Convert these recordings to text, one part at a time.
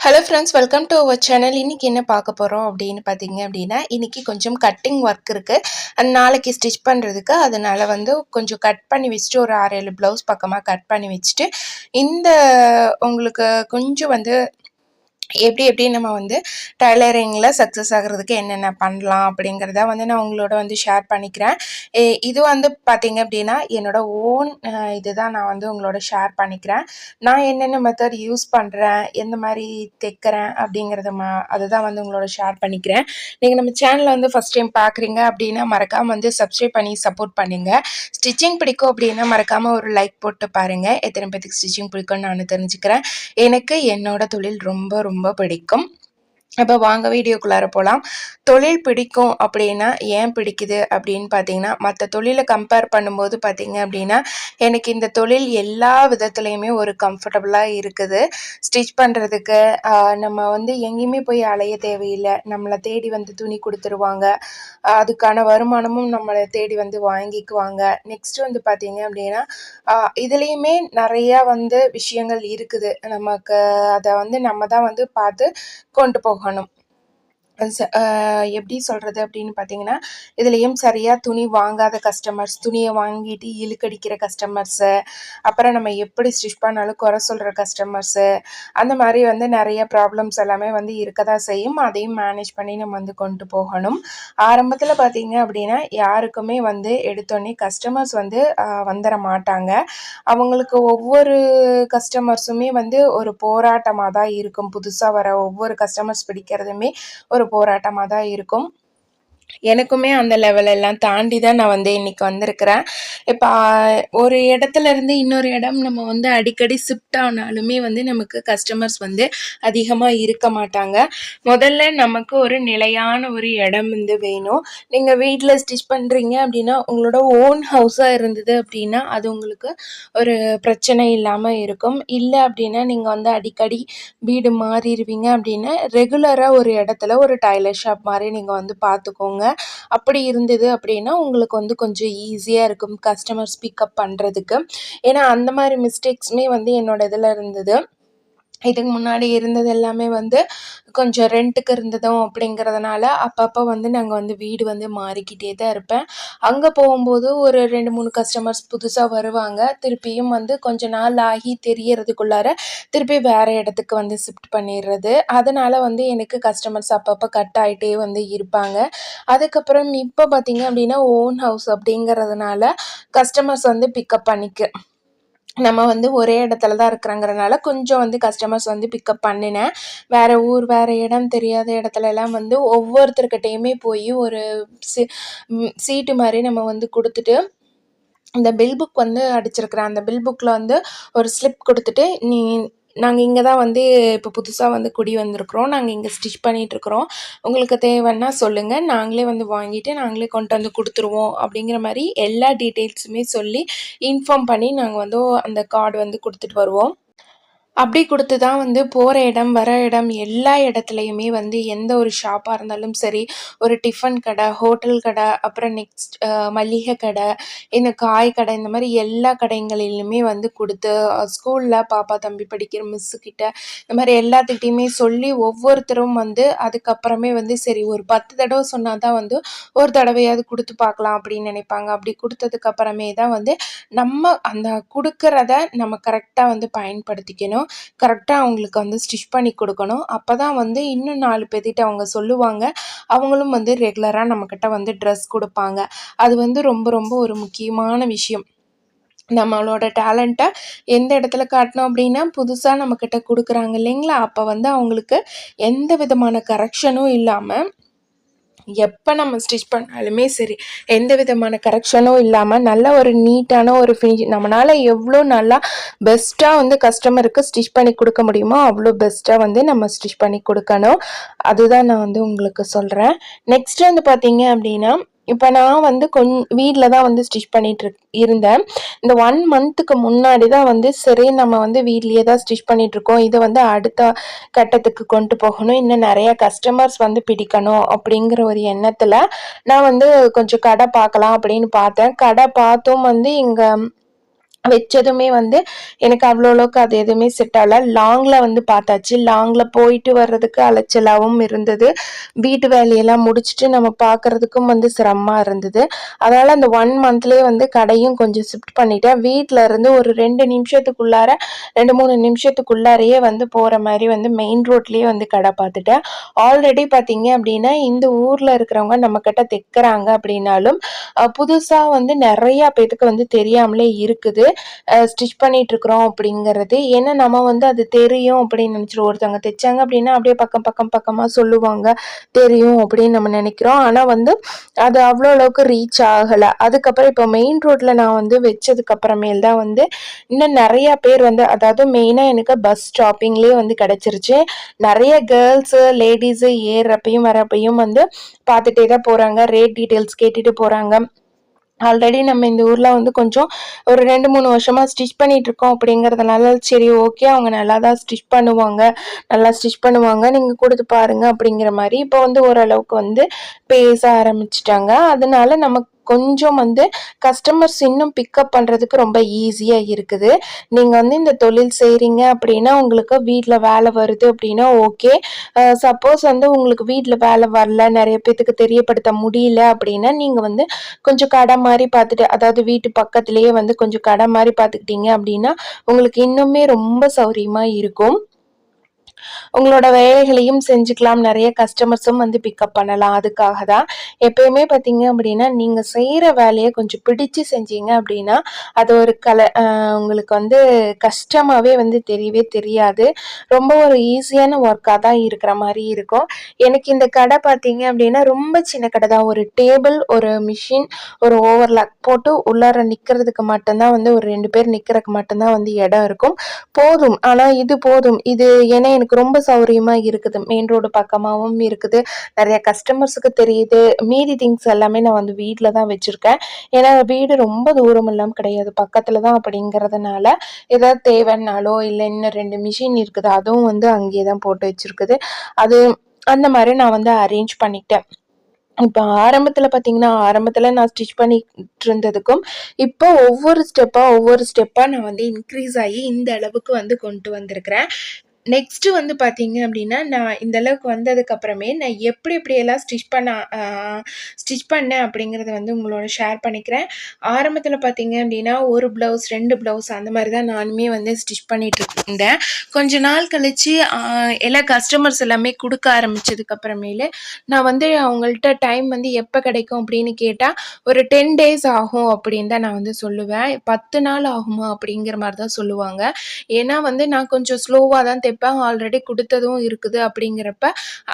Hello friends welcome to our channel இன்றைக்கி என்ன பார்க்க போகிறோம் அப்படின்னு பார்த்தீங்க அப்படின்னா இன்றைக்கி கொஞ்சம் கட்டிங் ஒர்க் இருக்குது அது நாளைக்கு ஸ்டிச் பண்ணுறதுக்கு அதனால் வந்து கொஞ்சம் கட் பண்ணி வச்சுட்டு ஒரு ஆறு ஏழு ப்ளவுஸ் பக்கமாக கட் பண்ணி வச்சுட்டு இந்த உங்களுக்கு கொஞ்சம் வந்து எப்படி எப்படி நம்ம வந்து டைலரிங்கில் சக்ஸஸ் ஆகிறதுக்கு என்னென்ன பண்ணலாம் அப்படிங்கிறத வந்து நான் உங்களோட வந்து ஷேர் பண்ணிக்கிறேன். இது வந்து பார்த்தீங்க அப்படின்னா என்னோட ஓன் இது தான் நான் வந்து உங்களோட ஷேர் பண்ணிக்கிறேன். நான் என்னென்ன மெத்தட் யூஸ் பண்ணுறேன் எந்த மாதிரி தைக்கிறேன் அப்படிங்கிறத மா அதுதான் வந்து உங்களோட ஷேர் பண்ணிக்கிறேன். நீங்கள் நம்ம சேனலை வந்து ஃபஸ்ட் டைம் பார்க்குறீங்க அப்படின்னா மறக்காமல் வந்து சப்ஸ்கிரைப் பண்ணி சப்போர்ட் பண்ணுங்கள் ஸ்டிச்சிங் பிடிக்கும் அப்படின்னா மறக்காமல் ஒரு லைக் போட்டு பாருங்கள் எத்தனை பேத்துக்கு ஸ்டிச்சிங் பிடிக்கும்னு நான் தெரிஞ்சுக்கிறேன். எனக்கு என்னோட தொழில் ரொம்ப ரொம்ப ரொம்ப பிடிக்கும். அப்போ வாங்க வீடியோக்குள்ளார போகலாம் தொழில் பிடிக்கும் அப்படின்னா ஏன் பிடிக்குது அப்படின்னு பார்த்தீங்கன்னா மற்ற தொழிலை கம்பேர் பண்ணும்போது பார்த்தீங்க அப்படின்னா எனக்கு இந்த தொழில் எல்லா விதத்துலேயுமே ஒரு கம்ஃபர்டபுளாக இருக்குது. ஸ்டிச் பண்ணுறதுக்கு நம்ம வந்து எங்கேயுமே போய் அலைய தேவையில்லை. நம்மளை தேடி வந்து துணி கொடுத்துருவாங்க. அதுக்கான வருமானமும் நம்மளை தேடி வந்து வாங்கிக்குவாங்க. நெக்ஸ்ட் வந்து பார்த்தீங்க அப்படின்னா இதுலேயுமே நிறையா வந்து விஷயங்கள் இருக்குது. நமக்கு அதை வந்து நம்ம தான் வந்து பார்த்து கொண்டு போகணும். ச எப்படி சொல்கிறது அப்படின்னு பார்த்தீங்கன்னா இதுலேயும் சரியாக துணி வாங்காத கஸ்டமர்ஸ் துணியை வாங்கிட்டு இழுக்கடிக்கிற கஸ்டமர்ஸு அப்புறம் நம்ம எப்படி ஸ்டிச் பண்ணாலும் குறை சொல்கிற கஸ்டமர்ஸு அந்த மாதிரி வந்து நிறைய ப்ராப்ளம்ஸ் எல்லாமே வந்து இருக்க தான் செய்யும். அதையும் மேனேஜ் பண்ணி நம்ம வந்து கொண்டு போகணும். ஆரம்பத்தில் பார்த்தீங்க அப்படின்னா யாருக்குமே வந்து எடுத்தோடனே கஸ்டமர்ஸ் வந்து வந்துட மாட்டாங்க. அவங்களுக்கு ஒவ்வொரு கஸ்டமர்ஸுமே வந்து ஒரு போராட்டமாக தான் இருக்கும். புதுசாக வர ஒவ்வொரு கஸ்டமர்ஸ் பிடிக்கிறதுமே ஒரு போராட்டமாக தான் இருக்கும். எனக்குமே அந்த லெவலெல்லாம் தாண்டி தான் நான் வந்து இன்றைக்கி வந்திருக்கிறேன். இப்போ ஒரு இடத்துல இருந்து இன்னொரு இடம் நம்ம வந்து அடிக்கடி ஷிஃப்ட் ஆனாலுமே வந்து நமக்கு கஸ்டமர்ஸ் வந்து அதிகமாக இருக்க மாட்டாங்க. முதல்ல நமக்கு ஒரு நிலையான ஒரு இடம் வந்து வேணும். நீங்கள் வீட்டில் ஸ்டிச் பண்ணுறீங்க அப்படின்னா உங்களோட ஓன் ஹவுஸாக இருந்தது அப்படின்னா அது உங்களுக்கு ஒரு பிரச்சனை இல்லாமல் இருக்கும். இல்லை அப்படின்னா நீங்கள் வந்து அடிக்கடி வீடு மாறிடுவீங்க அப்படின்னா ரெகுலராக ஒரு இடத்துல ஒரு டைலர் ஷாப் மாதிரி நீங்கள் வந்து பார்த்துக்கோங்க வச்சுக்கோங்க அப்படி இருந்தது அப்படின்னா உங்களுக்கு வந்து கொஞ்சம் ஈஸியாக இருக்கும் கஸ்டமர்ஸ் பிக்கப் பண்ணுறதுக்கு ஏன்னா அந்த மாதிரி மிஸ்டேக்ஸுமே வந்து என்னோடய இதில் இருந்தது. இதுக்கு முன்னாடி இருந்தது எல்லாமே வந்து கொஞ்சம் ரெண்ட்டுக்கு இருந்ததும் அப்படிங்கிறதுனால அப்பப்போ வந்து நாங்கள் வந்து வீடு வந்து மாறிக்கிட்டே தான் இருப்பேன். அங்கே போகும்போது ஒரு ரெண்டு மூணு கஸ்டமர்ஸ் புதுசாக வருவாங்க. திருப்பியும் வந்து கொஞ்ச நாள் ஆகி தெரியறதுக்குள்ளார திருப்பி வேறு இடத்துக்கு வந்து ஷிஃப்ட் பண்ணிடுறது. அதனால் வந்து எனக்கு கஸ்டமர்ஸ் அப்பப்போ கட் ஆகிட்டே வந்து இருப்பாங்க. அதுக்கப்புறம் இப்போ பார்த்திங்க அப்படின்னா ஓன் ஹவுஸ் அப்படிங்கிறதுனால கஸ்டமர்ஸ் வந்து பிக்கப் பண்ணிக்க நம்ம வந்து ஒரே இடத்துல தான் இருக்கிறங்கிறனால கொஞ்சம் வந்து கஸ்டமர்ஸ் வந்து பிக்கப் பண்ணினேன். வேறு ஊர் வேறு இடம் தெரியாத இடத்துல எல்லாம் வந்து ஒவ்வொருத்தருக்கிட்டேயுமே போய் ஒரு சி சீட்டு மாதிரி நம்ம வந்து கொடுத்துட்டு இந்த பில் புக் வந்து அடிச்சிருக்கிறேன். அந்த பில் புக்கில் வந்து ஒரு ஸ்லிப் கொடுத்துட்டு நீ நாங்கள் இங்கே தான் வந்து இப்போ புதுசாக வந்து குடி வந்திருக்குறோம். நாங்கள் இங்கே ஸ்டிச் பண்ணிகிட்ருக்குறோம் உங்களுக்கு தேவைன்னா சொல்லுங்கள் நாங்களே வந்து வாங்கிட்டு நாங்களே கொண்டு வந்து கொடுத்துருவோம் அப்படிங்கிற மாதிரி எல்லா டீட்டெயில்ஸுமே சொல்லி இன்ஃபார்ம் பண்ணி நாங்கள் வந்து அந்த கார்டு வந்து கொடுத்துட்டு வருவோம். அப்படி கொடுத்து தான் வந்து போகிற இடம் வர இடம் எல்லா இடத்துலையுமே வந்து எந்த ஒரு ஷாப்பாக இருந்தாலும் சரி ஒரு டிஃபன் கடை ஹோட்டல் கடை அப்புறம் நெக்ஸ்ட் மளிகை கடை இந்த காய் கடை இந்த மாதிரி எல்லா கடைங்களிலுமே வந்து கொடுத்து ஸ்கூலில் பாப்பா தம்பி படிக்கிற மிஸ்ஸுக்கிட்ட இந்த மாதிரி எல்லாத்துக்கிட்டையுமே சொல்லி ஒவ்வொருத்தரும் வந்து அதுக்கப்புறமே வந்து சரி ஒரு பத்து தடவை சொன்னால் தான் வந்து ஒரு தடவையாவது கொடுத்து பார்க்கலாம் அப்படின்னு நினைப்பாங்க. அப்படி கொடுத்ததுக்கப்புறமே தான் வந்து நம்ம அந்த கொடுக்குறத நம்ம கரெக்டாக வந்து பயன்படுத்திக்கணும். கரெக்டாக அவங்களுக்கு வந்து ஸ்டிச் பண்ணி கொடுக்கணும். அப்போ தான் வந்து இன்னும் நாலு பேர்த்திட்ட அவங்க சொல்லுவாங்க. அவங்களும் வந்து ரெகுலராக நம்மக்கிட்ட வந்து ட்ரெஸ் கொடுப்பாங்க. அது வந்து ரொம்ப ரொம்ப ஒரு முக்கியமான விஷயம். நம்மளோட டேலண்ட்டை எந்த இடத்துல காட்டினோம் அப்படின்னா புதுசாக நம்மக்கிட்ட கொடுக்குறாங்க இல்லைங்களா? அப்போ வந்து அவங்களுக்கு எந்த விதமான கரெக்ஷனும் இல்லாமல் எப்போ நம்ம ஸ்டிச் பண்ணாலுமே சரி எந்த விதமான கரெக்ஷனும் இல்லாமல் நல்ல ஒரு நீட்டான ஒரு ஃபினிஷ் நம்மளால் எவ்வளோ நல்லா பெஸ்ட்டாக வந்து கஸ்டமருக்கு ஸ்டிச் பண்ணி கொடுக்க முடியுமோ அவ்வளோ பெஸ்ட்டாக வந்து நம்ம ஸ்டிச் பண்ணி கொடுக்கணும். அதுதான் நான் வந்து உங்களுக்கு சொல்கிறேன் நெக்ஸ்ட் வந்து பார்த்தீங்க அப்படின்னா இப்போ நான் வந்து கொஞ் வீட்டில் தான் வந்து ஸ்டிச் பண்ணிட்டு இருந்தேன். இந்த ஒன் மந்த்துக்கு முன்னாடி தான் வந்து சரி நம்ம வந்து வீட்லேயே தான் ஸ்டிச் பண்ணிகிட்ருக்கோம் இதை வந்து அடுத்த கட்டத்துக்கு கொண்டு போகணும். இன்னும் நிறையா கஸ்டமர்ஸ் வந்து பிடிக்கணும் அப்படிங்கிற ஒரு எண்ணத்தில் நான் வந்து கொஞ்சம் கடை பார்க்கலாம் அப்படின்னு பார்த்தேன். கடை பார்த்தும் வந்து இங்கே வச்சதுமே வந்து எனக்கு அவ்வளோ அளவுக்கு அது எதுவுமே செட் ஆகல. லாங்கில் வந்து பார்த்தாச்சு. லாங்கில் போயிட்டு வர்றதுக்கு அலைச்சலாகவும் இருந்தது. வீட்டு வேலையெல்லாம் முடிச்சுட்டு நம்ம பார்க்குறதுக்கும் வந்து சிரமமாக இருந்தது. அதனால் அந்த ஒன் மந்த்லேயே வந்து கடையும் கொஞ்சம் ஷிஃப்ட் பண்ணிட்டேன். வீட்டில் இருந்து ஒரு ரெண்டு நிமிஷத்துக்குள்ளார ரெண்டு மூணு நிமிஷத்துக்குள்ளாரையே வந்து போகிற மாதிரி வந்து மெயின் ரோட்லேயே வந்து கடை பார்த்துட்டேன். ஆல்ரெடி பார்த்தீங்க அப்படின்னா இந்த ஊரில் இருக்கிறவங்க நம்மக்கிட்ட தைக்கிறாங்க அப்படின்னாலும் புதுசாக வந்து நிறையா பேத்துக்கு வந்து தெரியாமலே இருக்குது. ஸ்டிச் பண்ணிகிட்ருக்குறோம் அப்படிங்கிறது. ஏன்னா நம்ம வந்து அது தெரியும் அப்படின்னு நினச்சிருவோம் ஒருத்தவங்க தைச்சாங்க அப்படின்னா அப்படியே பக்கம் பக்கம் பக்கமாக சொல்லுவாங்க. தெரியும் அப்படின்னு நம்ம நினைக்கிறோம். ஆனால் வந்து அது அவ்வளோ அளவுக்கு ரீச் ஆகலை. அதுக்கப்புறம் இப்போ மெயின் ரோட்டில் நான் வந்து வச்சதுக்கப்புறமேல் தான் வந்து இன்னும் நிறையா பேர் வந்து அதாவது மெயினாக எனக்கு பஸ் ஸ்டாப்பிங்லேயே வந்து கிடச்சிருச்சு. நிறைய கேர்ள்ஸு லேடிஸு ஏறப்பையும் வரப்பையும் வந்து பார்த்துட்டே தான் போகிறாங்க ரேட் டீட்டெயில்ஸ் கேட்டுட்டு போகிறாங்க ஆல்ரெடி நம்ம இந்த ஊரில் வந்து கொஞ்சம் ஒரு ரெண்டு மூணு வருஷமாக ஸ்டிச் பண்ணிகிட்ருக்கோம் அப்படிங்கிறதுனால சரி ஓகே அவங்க நல்லா தான் ஸ்டிச் பண்ணுவாங்க. நல்லா ஸ்டிச் பண்ணுவாங்க. நீங்கள் கொடுத்து பாருங்கள் அப்படிங்கிற மாதிரி இப்போ வந்து ஓரளவுக்கு வந்து பேச ஆரம்பிச்சிட்டாங்க. அதனால நமக்கு கொஞ்சம் வந்து கஸ்டமர்ஸ் இன்னும் பிக்கப் பண்ணுறதுக்கு ரொம்ப ஈஸியாக இருக்குது. நீங்கள் வந்து இந்த தொழில் செய்கிறீங்க அப்படின்னா உங்களுக்கு வீட்டில் வேலை வருது அப்படின்னா ஓகே சப்போஸ் வந்து உங்களுக்கு வீட்டில் வேலை வரல நிறைய பேத்துக்கு தெரியப்படுத்த முடியல அப்படின்னா நீங்கள் வந்து கொஞ்சம் கடை மாதிரி பார்த்துட்டு அதாவது வீட்டு பக்கத்துலேயே வந்து கொஞ்சம் கடை மாதிரி பார்த்துக்கிட்டீங்க அப்படின்னா உங்களுக்கு இன்னுமே ரொம்ப சௌரியமாக இருக்கும். உங்களோட வேலைகளையும் செஞ்சுக்கலாம். நிறைய கஸ்டமர்ஸும் வந்து பிக்கப் பண்ணலாம். அதுக்காக தான் எப்பயுமே பார்த்தீங்க அப்படின்னா நீங்கள் செய்கிற வேலையை கொஞ்சம் பிடிச்சு செஞ்சீங்க அப்படின்னா அது ஒரு கலை உங்களுக்கு வந்து கஷ்டமாகவே வந்து தெரியவே தெரியாது. ரொம்ப ஒரு ஈஸியான ஒர்க்காக தான் இருக்கிற மாதிரி இருக்கும். எனக்கு இந்த கடை பார்த்தீங்க அப்படின்னா ரொம்ப சின்ன கடை தான். ஒரு டேபிள் ஒரு மிஷின் ஒரு ஓவர்லாக் போட்டு உள்ளார நிற்கிறதுக்கு மட்டும்தான் வந்து ஒரு ரெண்டு பேர் நிற்கிறதுக்கு மட்டும்தான் வந்து இடம் இருக்கும். போதும். ஆனால் இது போதும். இது ஏன்னா எனக்கு ரொம்ப சௌரியமாக இருக்குது. மெயின் ரோடு பக்கமாகவும் இருக்குது. நிறைய கஸ்டமர்ஸுக்கு தெரியுது. மீதி திங்ஸ் எல்லாமே நான் வந்து வீட்டில் தான் வச்சுருக்கேன். ஏன்னா வீடு ரொம்ப தூரம் இல்லாமல் கிடையாது. பக்கத்தில் தான் அப்படிங்கிறதுனால ஏதாவது தேவைன்னாலோ இல்லை இன்னும் ரெண்டு மிஷின் இருக்குது. அதுவும் வந்து அங்கேயே தான் போட்டு வச்சுருக்குது. அது அந்த மாதிரி நான் வந்து அரேஞ்ச் பண்ணிக்கிட்டேன். இப்போ ஆரம்பத்தில் பார்த்தீங்கன்னா ஆரம்பத்தில் நான் ஸ்டிச் பண்ணிட்டு இருந்ததுக்கும் இப்போ ஒவ்வொரு ஸ்டெப்பாக ஒவ்வொரு ஸ்டெப்பாக நான் வந்து இன்க்ரீஸ் ஆகி இந்த அளவுக்கு வந்து கொண்டு வந்திருக்கிறேன். நெக்ஸ்ட்டு வந்து பார்த்தீங்க அப்படின்னா நான் இந்தளவுக்கு வந்ததுக்கப்புறமே நான் எப்படி எப்படியெல்லாம் ஸ்டிச் பண்ண ஸ்டிச் பண்ணேன் அப்படிங்கிறத வந்து உங்களோட ஷேர் பண்ணிக்கிறேன். ஆரம்பத்தில் பார்த்தீங்க அப்படின்னா ஒரு ப்ளவுஸ் ரெண்டு ப்ளவுஸ் அந்த மாதிரி தான் நானுமே வந்து ஸ்டிச் பண்ணிகிட்டு இருந்தேன். கொஞ்ச நாள் கழித்து எல்லா கஸ்டமர்ஸ் எல்லாமே கொடுக்க ஆரம்பித்ததுக்கப்புறமேலு நான் வந்து அவங்கள்ட்ட டைம் வந்து எப்போ கிடைக்கும் அப்படின்னு கேட்டால் ஒரு டென் டேஸ் ஆகும் அப்படின்னு தான் நான் வந்து சொல்லுவேன். பத்து நாள் ஆகுமா அப்படிங்கிற மாதிரி தான் சொல்லுவாங்க. ஏன்னா வந்து நான் கொஞ்சம் ஸ்லோவாக தான் இப்போ ஆல்ரெடி கொடுத்ததும் இருக்குது அப்படிங்கிறப்ப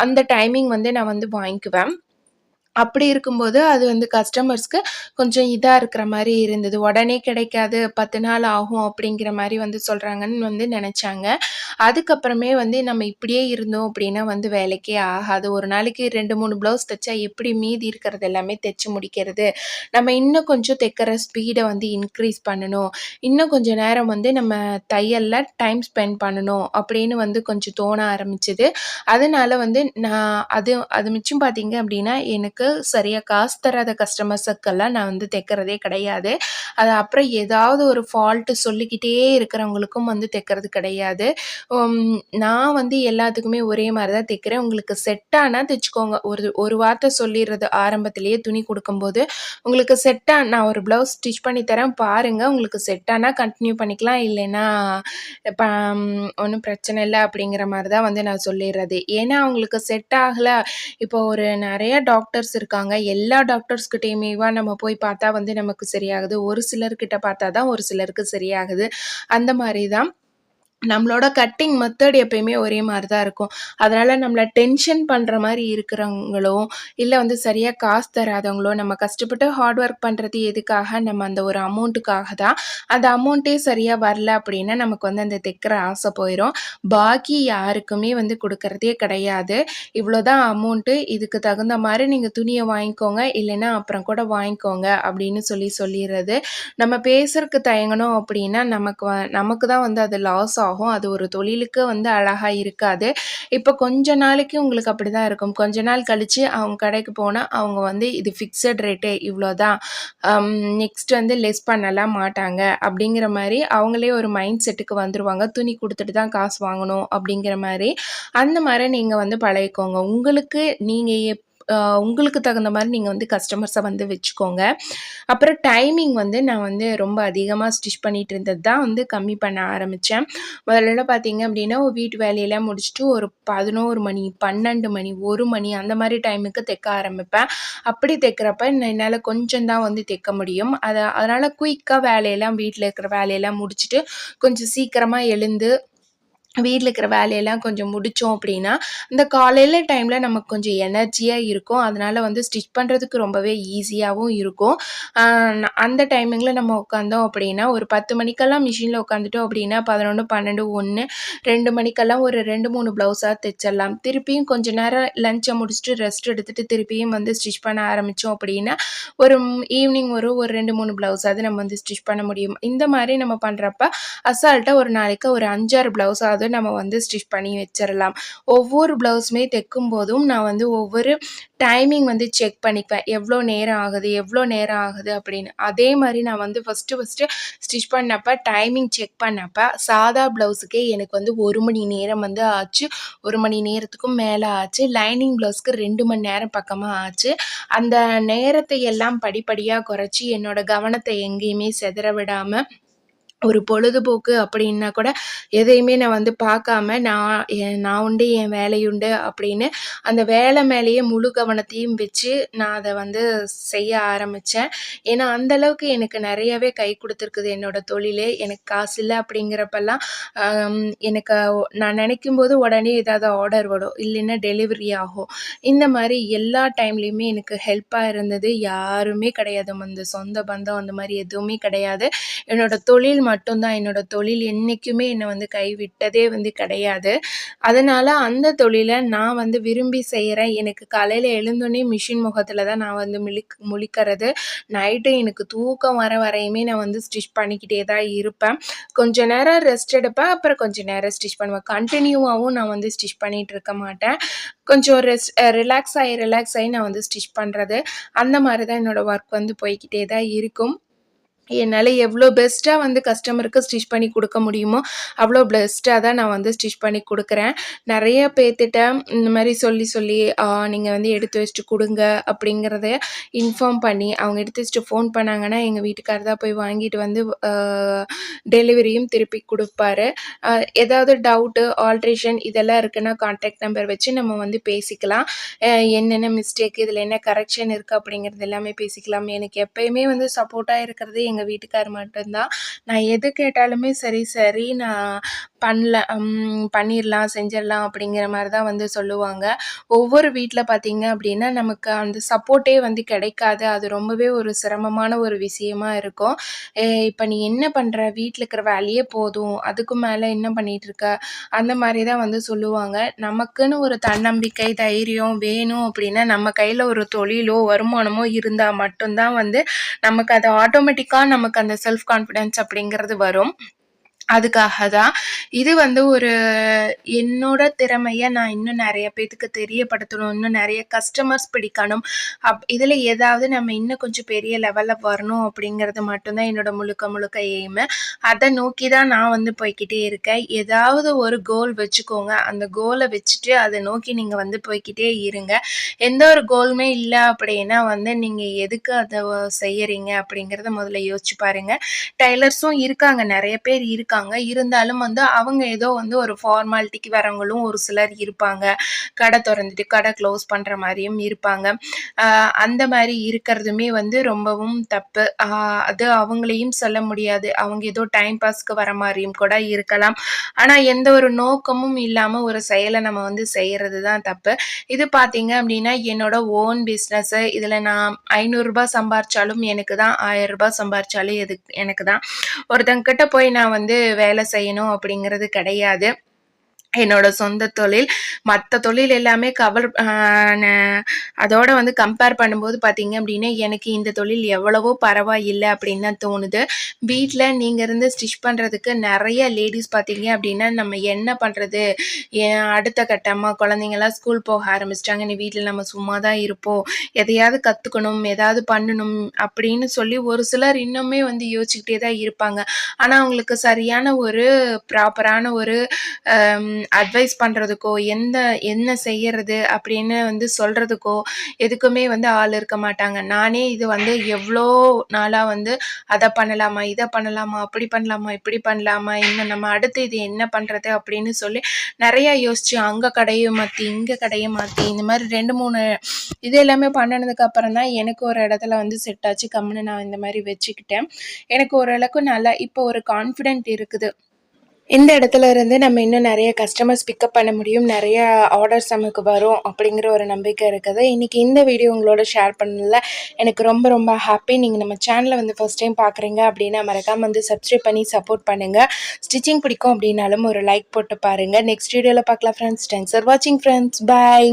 அந்த டைமிங் வந்து நான் வந்து வாங்கிக்குவேன். அப்படி இருக்கும்போது அது வந்து கஸ்டமர்ஸ்க்கு கொஞ்சம் இதாக இருக்கிற மாதிரி இருந்தது. உடனே கிடைக்காது பத்து நாள் ஆகும் அப்படிங்கிற மாதிரி வந்து சொல்கிறாங்கன்னு வந்து நினச்சாங்க. அதுக்கப்புறமே வந்து நம்ம இப்படியே இருந்தோம் அப்படின்னா வந்து வேலைக்கே ஆகாது. ஒரு நாளைக்கு ரெண்டு மூணு ப்ளவுஸ் தைச்சா எப்படி மீதி இருக்கிறது எல்லாமே தைச்சு முடிக்கிறது? நம்ம இன்னும் கொஞ்சம் தைக்கிற ஸ்பீடை வந்து இன்க்ரீஸ் பண்ணணும். இன்னும் கொஞ்சம் நேரம் வந்து நம்ம தையலில் டைம் ஸ்பெண்ட் பண்ணணும் அப்படின்னு வந்து கொஞ்சம் தோண ஆரம்பிச்சுது. அதனால வந்து நான் அது அது மிச்சம் பார்த்தீங்க அப்படின்னா எனக்கு எனக்கு சரியாக காசு தராத கஸ்டமர்ஸுக்கெல்லாம் நான் வந்து தைக்கிறதே கிடையாது. அது அப்புறம் ஏதாவது ஒரு ஃபால்ட்டு சொல்லிக்கிட்டே இருக்கிறவங்களுக்கும் வந்து தைக்கிறது கிடையாது. நான் வந்து எல்லாத்துக்குமே ஒரே மாதிரி தான் தைக்கிறேன். உங்களுக்கு செட் ஆனால் தைச்சிக்கோங்க. ஒரு ஒரு வார்த்தை சொல்லிடுறது ஆரம்பத்திலேயே துணி கொடுக்கும்போது உங்களுக்கு செட்டாக நான் ஒரு ப்ளவுஸ் ஸ்டிச் பண்ணி தரேன் பாருங்கள் உங்களுக்கு செட் ஆனால் கண்டினியூ பண்ணிக்கலாம். இல்லைன்னா இப்போ ஒன்றும் பிரச்சனை இல்லை அப்படிங்கிற மாதிரி தான் வந்து நான் சொல்லிடுறது. ஏன்னா அவங்களுக்கு செட் ஆகலை. இப்போ ஒரு நிறைய டாக்டர்ஸ் இருக்காங்க. எல்லா டாக்டர்ஸ்கிட்டையுமேவா நம்ம போய் பார்த்தா வந்து நமக்கு சரியாகுது. ஒரு சிலர்கிட்ட பார்த்தா தான் ஒரு சிலருக்கு சரியாகுது. அந்த மாதிரி தான் நம்மளோட கட்டிங் மெத்தட் எப்பயுமே ஒரே மாதிரி தான் இருக்கும். அதனால் நம்மளை டென்ஷன் பண்ணுற மாதிரி இருக்கிறவங்களோ இல்லை வந்து சரியாக காசு தராதவங்களோ நம்ம கஷ்டப்பட்டு ஹார்ட் ஒர்க் பண்ணுறது எதுக்காக நம்ம அந்த ஒரு அமௌண்ட்டுக்காக தான் அந்த அமௌண்ட்டே சரியாக வரல அப்படின்னா நமக்கு வந்து அந்த தைக்கிற ஆசை போயிடும் பாக்கி யாருக்குமே வந்து கொடுக்கறதே கிடையாது. இவ்வளோ தான் அமௌண்ட்டு இதுக்கு தகுந்த மாதிரி நீங்கள் துணியை வாங்கிக்கோங்க இல்லைன்னா அப்புறம் கூட வாங்கிக்கோங்க அப்படின்னு சொல்லி சொல்லிடுறது. நம்ம பேசுறதுக்கு தயங்கணும் அப்படின்னா நமக்கு நமக்கு தான் வந்து அது லாஸ் ஆகும். ஆகும். அது ஒரு தொழிலுக்கு வந்து அழகாக இருக்காது. இப்போ கொஞ்ச நாளைக்கு உங்களுக்கு அப்படி தான் இருக்கும். கொஞ்ச நாள் கழித்து அவங்க கடைக்கு போனால் அவங்க வந்து இது ஃபிக்ஸட் ரேட்டு இவ்வளோ தான் நெக்ஸ்ட் வந்து லெஸ் பண்ணலாம் மாட்டாங்க. அப்படிங்கிற மாதிரி அவங்களே ஒரு மைண்ட் செட்டுக்கு வந்துடுவாங்க துணி கொடுத்துட்டு தான் காசு வாங்கணும் அப்படிங்கிற மாதிரி. அந்த மாதிரி நீங்கள் வந்து பழகிக்கோங்க. உங்களுக்கு நீங்கள் எப் உங்களுக்கு தகுந்த மாதிரி நீங்கள் வந்து கஸ்டமர்ஸை வந்து வச்சுக்கோங்க. அப்புறம் டைமிங் வந்து நான் வந்து ரொம்ப அதிகமாக ஸ்டிச் பண்ணிகிட்டு இருந்தது தான் வந்து கம்மி பண்ண ஆரம்பித்தேன் முதல்ல பார்த்தீங்க அப்படின்னா வீட்டு வேலையெல்லாம் முடிச்சுட்டு ஒரு பதினோரு மணி பன்னெண்டு மணி ஒரு மணி அந்த மாதிரி டைமுக்கு தைக்க ஆரம்பிப்பேன். அப்படி தைக்கிறப்ப என்னால் கொஞ்சம் தான் வந்து தைக்க முடியும். அதை அதனால் குயிக்காக வேலையெல்லாம் வீட்டில் இருக்கிற வேலையெல்லாம் முடிச்சுட்டு கொஞ்சம் சீக்கிரமாக எழுந்து வீட்டில் இருக்கிற வேலையெல்லாம் கொஞ்சம் முடித்தோம் அப்படின்னா இந்த காலையில் டைமில் நமக்கு கொஞ்சம் எனர்ஜியாக இருக்கும். அதனால் வந்து ஸ்டிச் பண்ணுறதுக்கு ரொம்பவே ஈஸியாகவும் இருக்கும். அந்த டைமிங்கில் நம்ம உட்காந்தோம் அப்படின்னா ஒரு பத்து மணிக்கெல்லாம் மிஷினில் உட்காந்துட்டோம் அப்படின்னா பதினொன்று பன்னெண்டு ஒன்று ரெண்டு மணிக்கெல்லாம் ஒரு ரெண்டு மூணு ப்ளவுஸாக தைச்சிடலாம். திருப்பியும் கொஞ்சம் நேரம் லஞ்சை முடிச்சுட்டு ரெஸ்ட் எடுத்துகிட்டு திருப்பியும் வந்து ஸ்டிச் பண்ண ஆரம்பித்தோம் அப்படின்னா ஒரு ஈவினிங் ஒரு ஒரு ரெண்டு மூணு ப்ளவுஸாவது நம்ம வந்து ஸ்டிச் பண்ண முடியும். இந்த மாதிரி நம்ம பண்ணுறப்ப அசால்ட்டாக ஒரு நாளைக்கு ஒரு அஞ்சாறு ப்ளவுஸாவது போது நம்ம வந்து ஸ்டிச் பண்ணி வச்சிடலாம் ஒவ்வொரு ப்ளவுஸுமே தைக்கும் போதும் நான் வந்து ஒவ்வொரு டைமிங் வந்து செக் பண்ணிப்பேன். எவ்வளோ நேரம் ஆகுது எவ்வளோ நேரம் ஆகுது அப்படின்னு. அதே மாதிரி நான் வந்து ஃபஸ்ட்டு ஃபஸ்ட்டு ஸ்டிச் பண்ணப்போ டைமிங் செக் பண்ணப்போ சாதா ப்ளவுஸுக்கே எனக்கு வந்து ஒரு மணி நேரம் வந்து ஆச்சு. ஒரு மணி நேரத்துக்கும் மேலே ஆச்சு. லைனிங் ப்ளவுஸ்க்கு ரெண்டு மணி நேரம் பக்கமாக ஆச்சு. அந்த நேரத்தை எல்லாம் படிப்படியாக குறைச்சி என்னோடய கவனத்தை எங்கேயுமே செதற விடாமல் ஒரு பொழுதுபோக்கு அப்படின்னா கூட எதையுமே நான் வந்து பார்க்காம நான் என் நான் உண்டு என் வேலையுண்டு அப்படின்னு அந்த வேலை மேலேயே முழு கவனத்தையும் வச்சு நான் அதை வந்து செய்ய ஆரம்பித்தேன் ஏன்னா அந்தளவுக்கு எனக்கு நிறையவே கை கொடுத்துருக்குது என்னோடய தொழிலே. எனக்கு காசு இல்லை அப்படிங்கிறப்பெல்லாம் எனக்கு நான் நினைக்கும் போது உடனே ஏதாவது ஆர்டர் வரும். இல்லைன்னா டெலிவரி ஆகும். இந்த மாதிரி எல்லா டைம்லேயுமே எனக்கு ஹெல்ப்பாக இருந்தது. யாருமே கிடையாது. அந்த சொந்த பந்தம் அந்த மாதிரி எதுவுமே கிடையாது. என்னோடய தொழில் மட்டும்தான் என்னோடய தொழில். என்றைக்குமே என்னை வந்து கைவிட்டதே வந்து கிடையாது. அதனால் அந்த தொழிலை நான் வந்து விரும்பி செய்கிறேன் எனக்கு காலையில் எழுந்தோடனே மிஷின் முகத்தில் தான் நான் வந்து மிளிக் முழிக்கிறது. நைட்டு எனக்கு தூக்கம் வர வரையுமே நான் வந்து ஸ்டிச் பண்ணிக்கிட்டே தான் இருப்பேன். கொஞ்ச நேரம் ரெஸ்ட் எடுப்பேன். அப்புறம் கொஞ்சம் நேரம் ஸ்டிச் பண்ணுவேன். கண்டினியூவாகவும் நான் வந்து ஸ்டிச் பண்ணிகிட்டு இருக்க மாட்டேன். கொஞ்சம் ரெஸ்ட் ரிலாக்ஸ் ஆகி ரிலாக்ஸ் ஆகி நான் வந்து ஸ்டிச் பண்ணுறது அந்த மாதிரி தான் என்னோடய ஒர்க் வந்து போய்கிட்டே தான் இருக்கும். என்னால் எவ்வளோ பெஸ்ட்டாக வந்து கஸ்டமருக்கு ஸ்டிச் பண்ணி கொடுக்க முடியுமோ அவ்வளோ பெஸ்ட்டாக தான் நான் வந்து ஸ்டிச் பண்ணி கொடுக்குறேன். நிறைய பேர்த்திட்ட இந்த மாதிரி சொல்லி சொல்லி நீங்கள் வந்து எடுத்து வச்சுட்டு கொடுங்க அப்படிங்கிறத இன்ஃபார்ம் பண்ணி அவங்க எடுத்து வச்சுட்டு ஃபோன் பண்ணாங்கன்னா எங்கள் வீட்டுக்காரர் தான் போய் வாங்கிட்டு வந்து டெலிவரியும் திருப்பி கொடுப்பாரு. ஏதாவது டவுட்டு ஆல்ட்ரேஷன் இதெல்லாம் இருக்குன்னா கான்டாக்ட் நம்பர் வச்சு நம்ம வந்து பேசிக்கலாம். என்னென்ன மிஸ்டேக் இதில் என்ன கரெக்ஷன் இருக்குது அப்படிங்கிறது எல்லாமே பேசிக்கலாம். எனக்கு எப்போயுமே வந்து சப்போர்ட்டாக இருக்கிறது எங்கள் வீட்டுக்கார் மட்டும்தான். நான் எது கேட்டாலுமே சரி சரி நான் பண்ணல பண்ணிடலாம் செஞ்சிடலாம் அப்படிங்கிற மாதிரி தான் வந்து சொல்லுவாங்க. ஒவ்வொரு வீட்டில் பார்த்தீங்க அப்படின்னா நமக்கு அந்த சப்போர்ட்டே வந்து கிடைக்காது. அது ரொம்பவே ஒரு சிரமமான ஒரு விஷயமா இருக்கும். இப்போ நீ என்ன பண்ணுற வீட்டில் இருக்கிற வேலையே போதும். அதுக்கு மேலே என்ன பண்ணிகிட்டு இருக்க? அந்த மாதிரி தான் வந்து சொல்லுவாங்க. நமக்குன்னு ஒரு தன்னம்பிக்கை தைரியம் வேணும் அப்படின்னா நம்ம கையில் ஒரு தொழிலோ வருமானமோ இருந்தால் மட்டும்தான் வந்து நமக்கு அது ஆட்டோமேட்டிக்காக நமக்கு அந்த செல்ஃப் கான்ஃபிடென்ஸ் அப்படிங்கிறது வரும். அதுக்காக தான் இது வந்து ஒரு என்னோட திறமையை நான் இன்னும் நிறைய பேத்துக்கு தெரியப்படுத்தணும். இன்னும் நிறைய கஸ்டமர்ஸ் பிடிக்கணும். அப் இதில் ஏதாவது நம்ம இன்னும் கொஞ்சம் பெரிய லெவலில் வரணும் அப்படிங்கிறது மட்டும்தான் என்னோட முழுக்க முழுக்க எய்மு அதை நோக்கி தான் நான் வந்து போய்கிட்டே இருக்கேன். ஏதாவது ஒரு கோல் வச்சுக்கோங்க. அந்த கோலை வச்சுட்டு அதை நோக்கி நீங்கள் வந்து போய்கிட்டே இருங்க. எந்த ஒரு கோலுமே இல்லை அப்படின்னா வந்து நீங்கள் எதுக்கு அதை செய்யறீங்க அப்படிங்கிறத முதல்ல யோசிச்சு பாருங்கள் டைலர்ஸும் இருக்காங்க. நிறைய பேர் இருக்காங்க. இருக்காங்க. இருந்தாலும் வந்து அவங்க ஏதோ வந்து ஒரு ஃபார்மாலிட்டிக்கு வரவங்களும் ஒரு சிலர் இருப்பாங்க. கடை திறந்துட்டு கடை க்ளோஸ் பண்ணுற மாதிரியும் இருப்பாங்க. அந்த மாதிரி இருக்கிறதுமே வந்து ரொம்பவும் தப்பு. அது அவங்களையும் சொல்ல முடியாது. அவங்க ஏதோ டைம் பாஸ்க்கு வர மாதிரியும் கூட இருக்கலாம். ஆனால் எந்த ஒரு நோக்கமும் இல்லாமல் ஒரு செயலை நம்ம வந்து செய்கிறது தான் தப்பு. இது பார்த்தீங்க அப்படின்னா என்னோட ஓன் பிஸ்னஸ்ஸு இதில் நான் ஐநூறுரூபா சம்பாரிச்சாலும் எனக்கு தான் ஆயிரம் ரூபாய் சம்பாரிச்சாலும் எதுக்கு எனக்கு தான். ஒருத்தங்கிட்ட போய் நான் வந்து வேலை செய்யணும் அப்படிங்கிறது கிடையாது. என்னோட சொந்த தொழில். மற்ற தொழில் எல்லாமே கவர் அதோட வந்து கம்பேர் பண்ணும்போது பார்த்தீங்க அப்படின்னா எனக்கு இந்த தொழில் எவ்வளவோ பரவாயில்லை அப்படின்னு தான் தோணுது. வீட்டில் நீங்கள் இருந்து ஸ்டிச் பண்ணுறதுக்கு நிறைய லேடிஸ் பார்த்தீங்க அப்படின்னா நம்ம என்ன பண்ணுறது அடுத்த கட்டமாக குழந்தைங்களாம் ஸ்கூல் போக ஆரம்பிச்சிட்டாங்க. நீ வீட்டில் நம்ம சும்மா தான் இருப்போம். எதையாவது கற்றுக்கணும் எதாவது பண்ணணும் அப்படின்னு சொல்லி ஒரு சிலர் இன்னுமே வந்து யோசிச்சுக்கிட்டே தான் இருப்பாங்க. ஆனால் அவங்களுக்கு சரியான ஒரு ப்ராப்பரான ஒரு அட்வைஸ் பண்ணுறதுக்கோ எந்த என்ன செய்யறது அப்படின்னு வந்து சொல்கிறதுக்கோ எதுக்குமே வந்து ஆள் இருக்க மாட்டாங்க. நானே இது வந்து எவ்வளோ நாளாக வந்து அதை பண்ணலாமா இதை பண்ணலாமா அப்படி பண்ணலாமா இப்படி பண்ணலாமா இன்னும் நம்ம அடுத்து இது என்ன பண்ணுறது அப்படின்னு சொல்லி நிறையா யோசிச்சு அங்கே கடையை மாற்றி இங்கே கடையை மாற்றி இந்த மாதிரி ரெண்டு மூணு இது எல்லாமே பண்ணினதுக்கு அப்புறம் தான் எனக்கு ஒரு இடத்துல வந்து செட் ஆச்சு. கம்முன்னு நான் இந்த மாதிரி வச்சுக்கிட்டேன். எனக்கு ஓரளவுக்கு நல்லா இப்போ ஒரு கான்ஃபிடென்ட் இருக்குது. இந்த இடத்துல இருந்து நம்ம இன்னும் நிறைய கஸ்டமர்ஸ் பிக்கப் பண்ண முடியும். நிறைய ஆர்டர்ஸ் நமக்கு வரும் அப்படிங்கிற ஒரு நம்பிக்கை இருக்குது இன்றைக்கி இந்த வீடியோ உங்களோட ஷேர் பண்ணல எனக்கு ரொம்ப ரொம்ப ஹாப்பி நீங்கள் நம்ம சேனலை வந்து ஃபஸ்ட் டைம் பார்க்குறீங்க அப்படின்னா மறக்காமல் வந்து சப்ஸ்கிரைப் பண்ணி சப்போர்ட் பண்ணுங்கள் ஸ்டிச்சிங் பிடிக்கும் அப்படின்னாலும் ஒரு லைக் போட்டு பாருங்கள் நெக்ஸ்ட் வீடியோவில் பார்க்கலாம் ஃப்ரெண்ட்ஸ் தேங்க்ஸ் ஃபார் வாட்சிங் ஃப்ரெண்ட்ஸ் பாய்